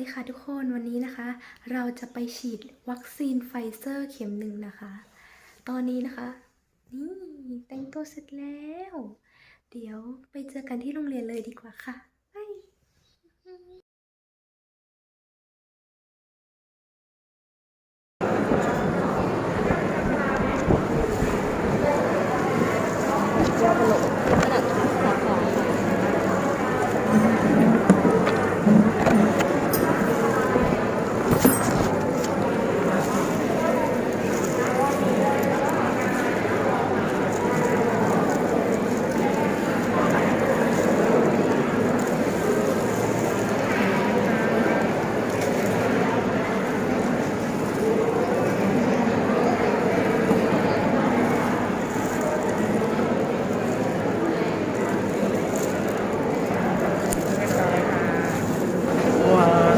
ดีค่ะทุกคนวันนี้นะคะ เราจะไปฉีดวัคซีนไฟเซอร์เข็มหนึ่งนะคะ ตอนนี้นะคะ นี่แต่งตัวเสร็จแล้ว เดี๋ยวไปเจอกันที่โรงเรียนเลยดีกว่าค่ะไป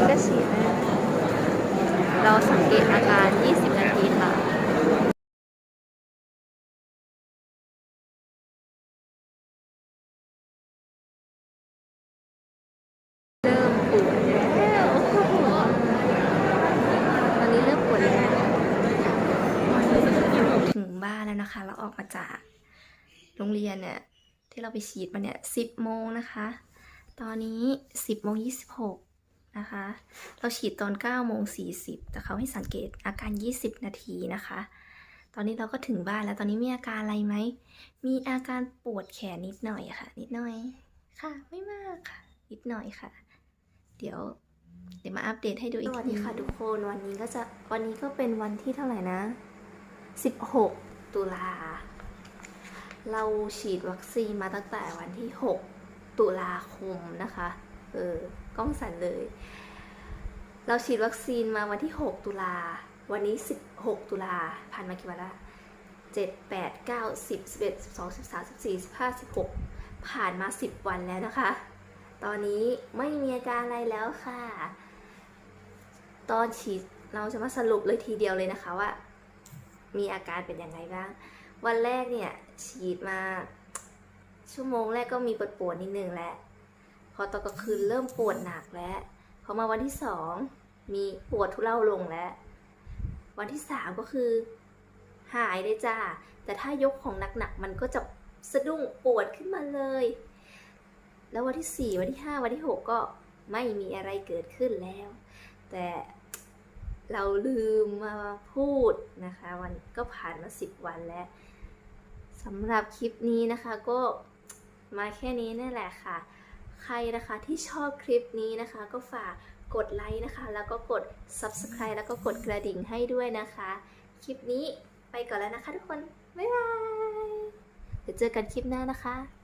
ก็ฉีดนะเราสังเกตอาการ 20 นาทีค่ะ เริ่มปวดแล้วตอนนี้เริ่มปวดแล้ว ถึง บ้านแล้วนะคะ เราออกมาจากโรงเรียนเนี่ยที่เราไปฉีดมาเนี่ย10โมงนะคะ ตอนนี้10โมง26นะคะ เราฉีดตอน9โมง40แต่เขาให้สังเกตอาการ20นาทีนะคะ ตอนนี้เราก็ถึงบ้านแล้วตอนนี้มีอาการอะไรไหม มีอาการปวดแขนนิดหน่อยค่ะ นิดหน่อยค่ะ ไม่มากค่ะ นิดหน่อยค่ะ เดี๋ยวเดี๋ยวมาอัปเดตให้ดูอีกทีสวัสดีค่ะทุกคนวันนี้ก็จะวันนี้ก็เป็นวันที่เท่าไหร่นะ 16 ตุลา เราฉีดวัคซีนมาตั้งแต่วันที่ 6 ตุลาคมนะคะ เออกล้องสั่นเลย เราฉีดวัคซีนมาวันที่ 6 ตุลา วันนี้ 16 ตุลาผ่านมากี่วันละ7 8 9 10 11 12 13 14 15 16ผ่านมา10วันแล้วนะคะ ตอนนี้ไม่มีอาการอะไรแล้วค่ะ ตอนฉีดเราจะมาสรุปเลยทีเดียวเลยนะคะว่า มีอาการเป็นยังไงบ้าง วันแรกเนี่ยฉีดมา ชั่วโมงแรกก็มีปวดปวดๆนิดนึงแล้วพอตอนกลางคืนเริ่มปวดหนักแล้วพอมาวันที่สองมีปวดทุเลาลงแล้ว วันที่สามก็คือ หายเลยจ้าแต่ถ้ายกของหนักๆมันก็จะสะดุ้งปวดขึ้นมาเลย แล้ววันที่สี่วันที่ห้าวันที่หกก็ไม่มีอะไรเกิดขึ้นแล้ว แต่ เราลืมมาพูดนะคะวันก็ผ่านมาสิบวันแล้วสำหรับคลิปนี้นะคะก็มาแค่นี้นั่แหละค่ะ ใครนะคะที่ชอบคลิปนี้นะคะก็ฝากกดไลค์นะคะ แล้วก็กด subscribe แล้วก็กดกระดิ่งให้ด้วยนะคะ คลิปนี้ไปก่อนแล้วนะคะทุกคน บ๊ายบาย เดี๋ยวเจอกันคลิปหน้านะคะ